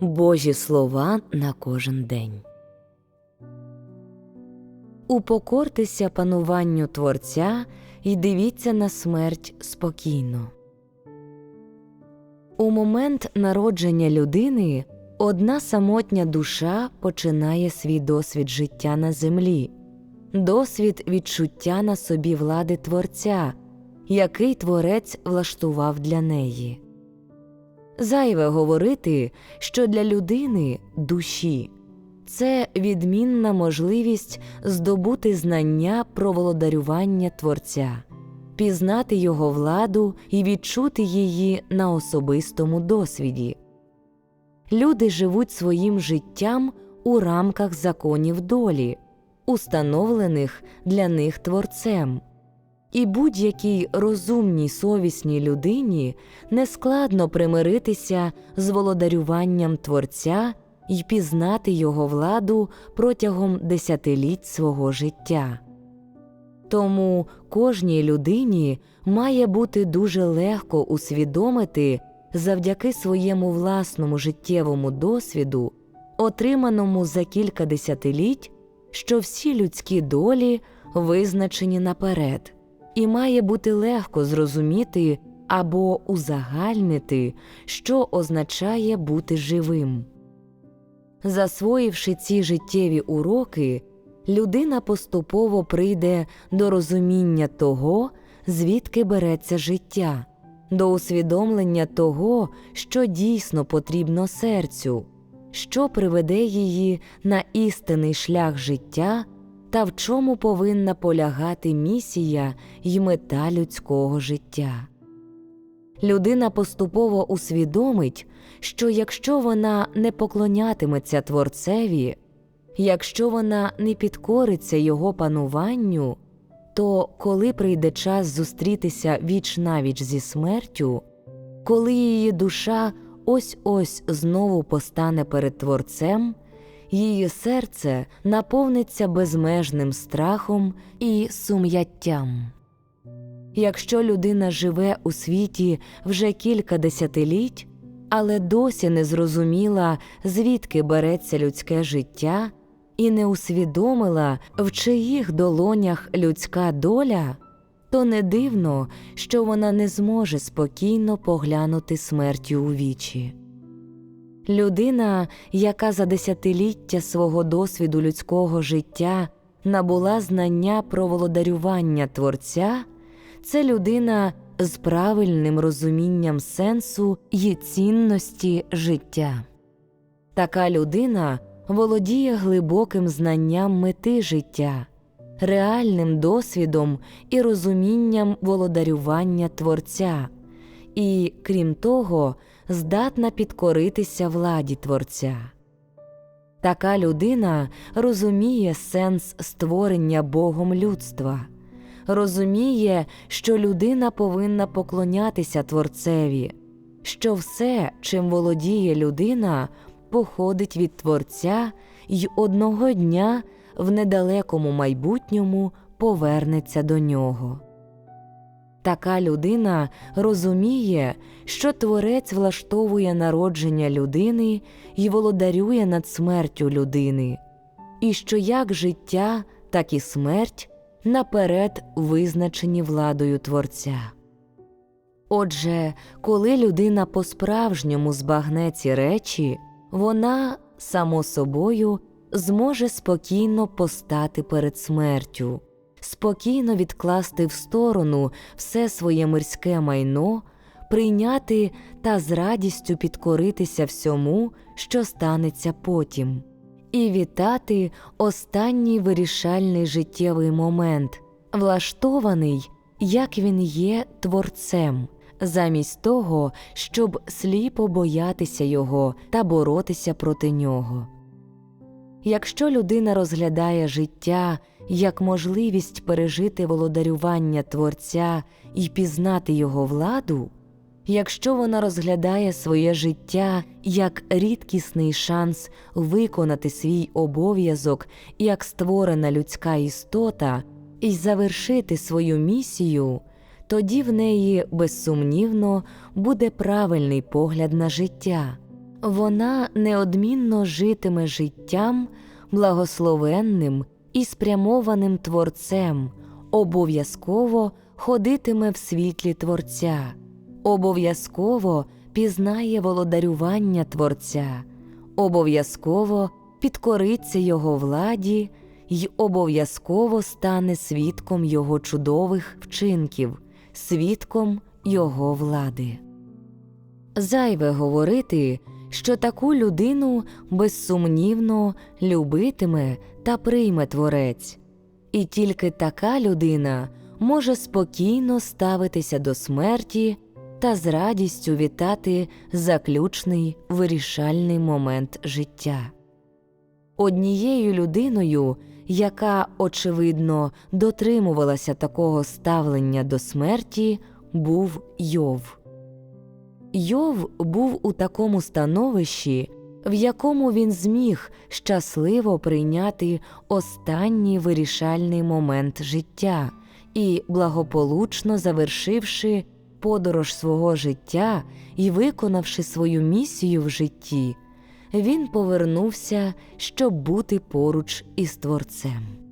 Божі слова на кожен день. Упокортеся пануванню Творця і дивіться на смерть спокійно. У момент народження людини одна самотня душа починає свій досвід життя на землі, досвід відчуття на собі влади Творця, який творець влаштував для неї. Зайве говорити, що для людини душі це відмінна можливість здобути знання про володарювання Творця, пізнати його владу і відчути її на особистому досвіді. Люди живуть своїм життям у рамках законів долі, установлених для них творцем. І будь-якій розумній совісній людині нескладно примиритися з володарюванням Творця і пізнати його владу протягом десятиліть свого життя. Тому кожній людині має бути дуже легко усвідомити завдяки своєму власному життєвому досвіду, отриманому за кілька десятиліть, що всі людські долі визначені наперед і має бути легко зрозуміти або узагальнити, що означає бути живим. Засвоївши ці життєві уроки, людина поступово прийде до розуміння того, звідки береться життя, до усвідомлення того, що дійсно потрібно серцю, що приведе її на істинний шлях життя та в чому повинна полягати місія й мета людського життя. Людина поступово усвідомить, що якщо вона не поклонятиметься Творцеві, якщо вона не підкориться його пануванню, то коли прийде час зустрітися віч навіч зі смертю, коли її душа ось ось знову постане перед Творцем її серце наповниться безмежним страхом і сум'яттям. Якщо людина живе у світі вже кілька десятиліть, але досі не зрозуміла, звідки береться людське життя, і не усвідомила, в чиїх долонях людська доля, то не дивно, що вона не зможе спокійно поглянути смертю у вічі. Людина, яка за десятиліття свого досвіду людського життя набула знання про володарювання Творця, це людина з правильним розумінням сенсу і цінності життя. Така людина володіє глибоким знанням мети життя, реальним досвідом і розумінням володарювання Творця, і, крім того, здатна підкоритися владі Творця. Така людина розуміє сенс створення Богом людства, розуміє, що людина повинна поклонятися Творцеві, що все, чим володіє людина, походить від Творця й одного дня в недалекому майбутньому повернеться до нього. Така людина розуміє, що Творець влаштовує народження людини і володарює над смертю людини, і що як життя, так і смерть наперед визначені владою Творця. Отже, коли людина по справжньому збагне ці речі, вона, само собою, зможе спокійно постати перед смертю спокійно відкласти в сторону все своє мирське майно, прийняти та з радістю підкоритися всьому, що станеться потім, і вітати останній вирішальний життєвий момент, влаштований, як він є творцем. Замість того, щоб сліпо боятися його та боротися проти нього. Якщо людина розглядає життя як можливість пережити володарювання Творця і пізнати його владу, якщо вона розглядає своє життя як рідкісний шанс виконати свій обов'язок як створена людська істота і завершити свою місію, тоді в неї безсумнівно буде правильний погляд на життя, вона неодмінно житиме життям, благословенним і спрямованим Творцем, обов'язково ходитиме в світлі Творця, обов'язково пізнає володарювання Творця, обов'язково підкориться Його владі й обов'язково стане свідком Його чудових вчинків, свідком Його влади. Зайве говорити, що таку людину безсумнівно любитиме та прийме творець, і тільки така людина може спокійно ставитися до смерті та з радістю вітати заключний вирішальний момент життя. Однією людиною, яка, очевидно, дотримувалася такого ставлення до смерті, був Йов. Йов був у такому становищі, в якому він зміг щасливо прийняти останній вирішальний момент життя і, благополучно завершивши подорож свого життя і виконавши свою місію в житті, він повернувся, щоб бути поруч із Творцем.